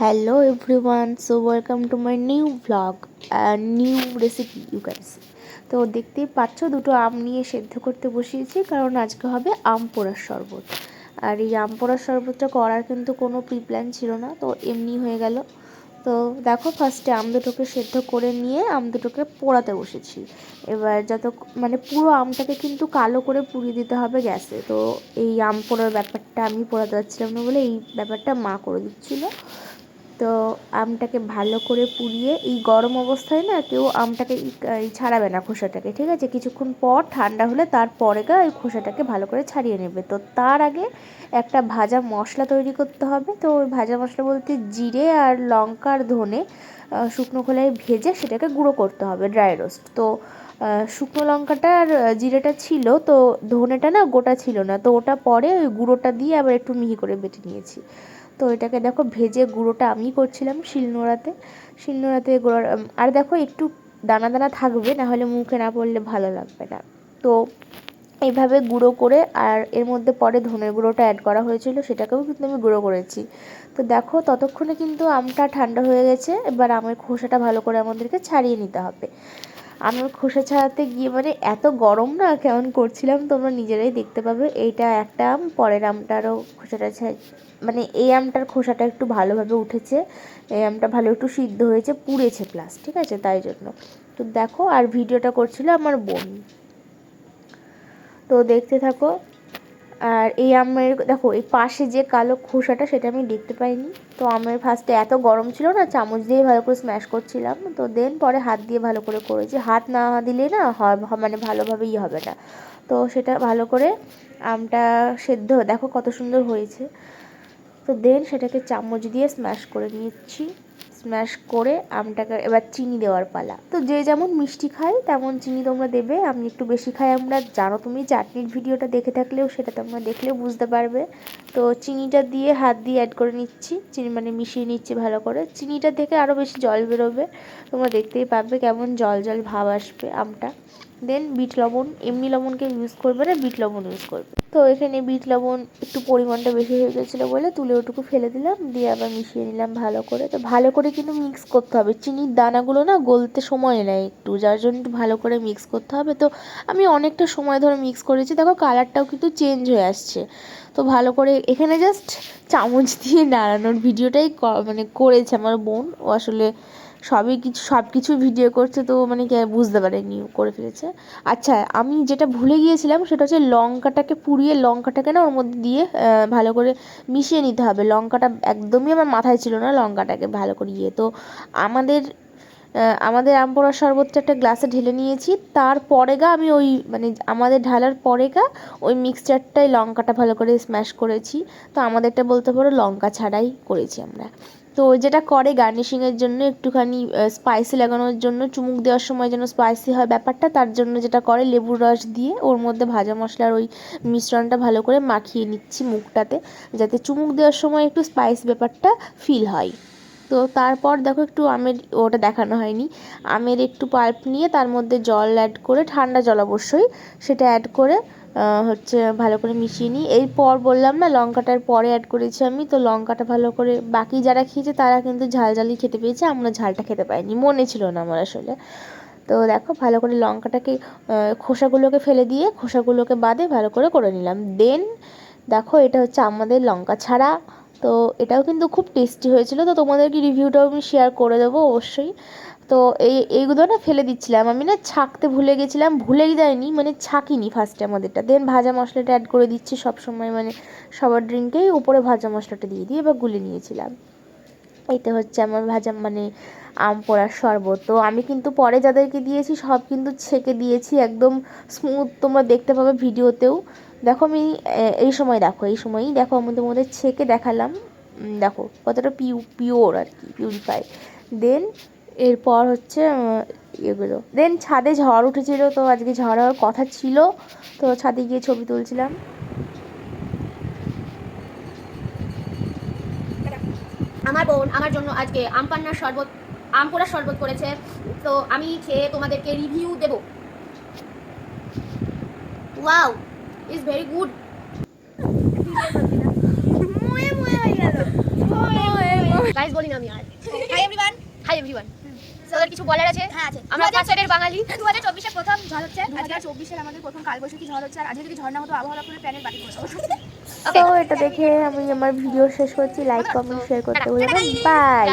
Hello everyone so welcome to my new blog new recipe you can see তো দেখতেই পাচ্ছ, দুটো আম নিয়ে সেদ্ধ করতে বসিয়েছি, কারণ আজকে হবে আম পোড়ার শরবত। আর এই আম পোড়ার শরবতটা করার কিন্তু কোনো প্রি প্ল্যান ছিল না, তো এমনি হয়ে গেল। তো দেখো ফার্স্টে আম দুটোকে সেদ্ধ করে নিয়ে আম দুটোকে পোড়াতে বসেছি। এবার যত মানে পুরো আমটাকে কিন্তু কালো করে পুড়িয়ে দিতে হবে গ্যাসে। তো এই আম পোড়ার ব্যাপারটা আমি পোড়াতে পারছিলাম না বলে এই ব্যাপারটা মা করে দিচ্ছিল। তো আমটাকে ভালো করে পুড়িয়ে এই গরম অবস্থায় না কেউ আমটাকে ছাড়াবে না খোসাটাকে, ঠিক আছে? কিছুক্ষণ পর ঠান্ডা হলে তারপরে গা ওই খোসাটাকে ভালো করে ছাড়িয়ে নেবে। তো তার আগে একটা ভাজা মশলা তৈরি করতে হবে। তো ওই ভাজা মশলা বলতে জিরে আর লঙ্কার ধনে শুকনো খোলায় ভেজে সেটাকে গুঁড়ো করতে হবে, ড্রাই রোস্ট। তো শুকনো লঙ্কাটা আর জিরেটা ছিল, তো ধনেটা না গোটা ছিল না। তো ওটা পরে ওই গুঁড়োটা দিয়ে আবার একটু মিহি করে বেটে নিয়েছি। তো এটাকে দেখো ভেজে গুঁড়োটা আমি করছিলাম শিলনোড়াতে। শিলনোড়াতে গুঁড়ো আর দেখো একটু দানা দানা থাকবে না হলে মুখে না পড়লে ভালো লাগবে না। তো এইভাবে গুঁড়ো করে, আর এর মধ্যে পরে ধনের গুঁড়োটা অ্যাড করা হয়েছিল, সেটাকেও কিন্তু আমি গুঁড়ো করেছি। তো দেখো ততক্ষণে কিন্তু আমটা ঠান্ডা হয়ে গেছে, এবার আমের খোসাটা ভালো করে আমাদেরকে ছাড়িয়ে নিতে হবে। আমের খোসা ছাড়াতে গিয়ে মানে এত গরম না কেমন করছিলাম, তোমরা নিজেরাই দেখতে পাবে। এইটা একটা আম, পরের আমটারও খোসাটা মানে এই আমটার খোসাটা একটু ভালোভাবে উঠেছে। এই আমটা ভালো একটু সিদ্ধ হয়েছে, পুড়েছে প্লাস ঠিক আছে? তাই জন্য। তো দেখো, আর ভিডিওটা করছিল আমার বোন। তো দেখতে থাকো আর এই আমের, দেখো, এই পাশে যে কালো খোসাটা, সেটা আমি দেখতে পাইনি। তো আমের ফার্স্টে এত গরম ছিল না, চামচ দিয়ে ভালো করে স্ম্যাশ করছিলাম। তো দেন পরে হাত দিয়ে ভালো করে করেছি। হাত না দিলে না মানে ভালোভাবেই হবে না। তো সেটা ভালো করে আমটা সেদ্ধ দেখো কত সুন্দর হয়েছে। তো দেন সেটাকে চামচ দিয়ে স্ম্যাশ করে নিচ্ছি। স্ম্যাশ করে আমটাকে এবার চিনি দেওয়ার পালা। তো যে যেমন মিষ্টি খায়, তেমন চিনি তোমরা দেবে। আমি একটু বেশি খাই। আমরা জানো তুমি, চাটনির ভিডিওটা দেখে থাকলেও, সেটা তোমরা দেখলেও বুঝতে পারবে। তো চিনিটা দিয়ে হাত দিয়ে অ্যাড করে নিচ্ছি। চিনি মানে মিশিয়ে নিচ্ছি ভালো করে। চিনিটা থেকে আরও বেশি জল বেরোবে। তোমরা দেখতেই পাবে কেমন জল জল ভাব আসবে আমটা। দেন বিট লবণ, এমনি লবণকে ইউজ করবে না, বিট লবণ ইউজ করবে। তো এখানে বিট লবণ একটু পরিমাণটা বেশি হয়ে গেছিল বলে তুলে ওটুকু ফেলে দিলাম, দিয়ে আবার মিশিয়ে নিলাম ভালো করে। তো ভালো করে কিন্তু মিক্স করতে হবে। চিনির দানাগুলো না গলতে সময় নেয় একটু, যার জন্য একটু ভালো করে মিক্স করতে হবে। তো আমি অনেকটা সময় ধরে মিক্স করেছি। দেখো কালারটাও কিন্তু চেঞ্জ হয়ে আসছে। তো ভালো করে এখানে জাস্ট চামচ দিয়ে নাড়ানোর ভিডিওটাই মানে করেছে আমার বোন। ও আসলে সবই কিছু সব কিছু ভিডিও করছে তো মানে কে বুঝতে পারেনি করে ফেলেছে। আচ্ছা আমি যেটা ভুলে গিয়েছিলাম সেটা হচ্ছে লঙ্কাটাকে পুড়িয়ে লঙ্কাটাকে না ওর মধ্যে দিয়ে ভালো করে মিশিয়ে নিতে হবে। লঙ্কাটা একদমই আমার মাথায় ছিল না লঙ্কাটাকে ভালো করে ইয়ে। তো আমাদের আমাদের আম পোড়ার শরবতটা একটা গ্লাসে ঢেলে নিয়েছি। তারপরে গা আমি ওই মানে আমাদের ঢালার পরে গা ওই মিক্সচারটাই লঙ্কাটা ভালো করে স্ম্যাশ করেছি। তো আমাদেরটা বলতে পারো লঙ্কা ছাড়াই করেছি আমরা। তো যেটা করে গার্নিশিংয়ের জন্য একটুখানি স্পাইসি লাগানোর জন্য, চুমুক দেওয়ার সময় যেন স্পাইসি হয় ব্যাপারটা, তার জন্য যেটা করে লেবুর রস দিয়ে ওর মধ্যে ভাজা মশলার ওই মিশ্রণটা ভালো করে মাখিয়ে নিচ্ছি মুখটাতে, যাতে চুমুক দেওয়ার সময় একটু স্পাইসি ব্যাপারটা ফিল হয়। তো তারপর দেখো একটু আমের ওটা দেখানো হয়নি। আমের একটু পাল্প নিয়ে তার মধ্যে জল অ্যাড করে ঠান্ডা জল অবশ্যই সেটা অ্যাড করে হচ্ছে ভালো করে মিশিয়ে নিই। এরপর বললাম না, লঙ্কাটার পরে অ্যাড করেছি আমি, তো লঙ্কাটা ভালো করে বাকি যারা খেয়েছে তারা কিন্তু ঝাল ঝালই খেতে পেয়েছে, আমরা ঝালটা খেতে পাইনি, মনে ছিল না আমার আসলে। তো দেখো ভালো করে লঙ্কাটাকে খোসাগুলোকে ফেলে দিয়ে খোসাগুলোকে বাদে ভালো করে করে নিলাম। দেন দেখো এটা হচ্ছে আমাদের লঙ্কা ছাড়া তো এটাও কিন্তু খুব টেস্টি হয়েছিল। তো তোমাদেরকে রিভিউটাও আমি শেয়ার করে দেবো অবশ্যই। তো এই, এইগুলো না ফেলে দিচ্ছিলাম। আমি না ছাকতে ভুলে গেছিলাম, ভুলেই যায়নি মানে ছাকিনি ফার্স্টে আমাদেরটা। দেন ভাজা মশলাটা অ্যাড করে দিচ্ছি সব সময় মানে সবার ড্রিঙ্কেই উপরে ভাজা মশলাটা দিয়ে দিয়ে এবার গুলে নিয়েছিলাম। এইটা হচ্ছে আমার ভাজা মানে আম পোড়ার শরবত। তো আমি কিন্তু পরে যাদেরকে দিয়েছি সব কিন্তু ছেঁকে দিয়েছি, একদম স্মুথ তোমরা দেখতে পাবে ভিডিওতেও। দেখো আমি এই সময় দেখো, এই সময়ই দেখো আমি তোমাদের ছেঁকে দেখালাম। দেখো কতটা পিউ পিওর আর কি পিউরিফাই দেন এরপর হচ্ছে এগুলো দেন ছাদে ঝড় উঠেছিল, তো আজকে ঝড় হওয়ার কথা ছিল, তো ছাদে গিয়ে ছবি তুলছিলাম। আমার বোন আমার জন্য আজকে আম পান্নার শরবত, আম পোড়ার শরবত করেছে, তো আমি খেয়ে তোমাদেরকে রিভিউ দেব। ওয়াও ইজ ভেরি গুড গেল গাইস বলি না আমি আর। হাই এভরিওয়ান হাই এভরিওয়ান তোদের কিছু বলার আছে? হ্যাঁ আছে। আমরা পাঁচের বাঙালি। দু হাজার চব্বিশে প্রথম ঝড় হচ্ছে। দু হাজার চব্বিশের আমাদের প্রথম কালবৈশাখী ঝড় হচ্ছে আর আজকে যদি ঝড় না হতো আবহাওয়া প্যানেল বাতিল করে তো এটা দেখে আমি আমার ভিডিও শেষ করছি। লাইক কমেন্ট শেয়ার করতে ভুলবেন বাই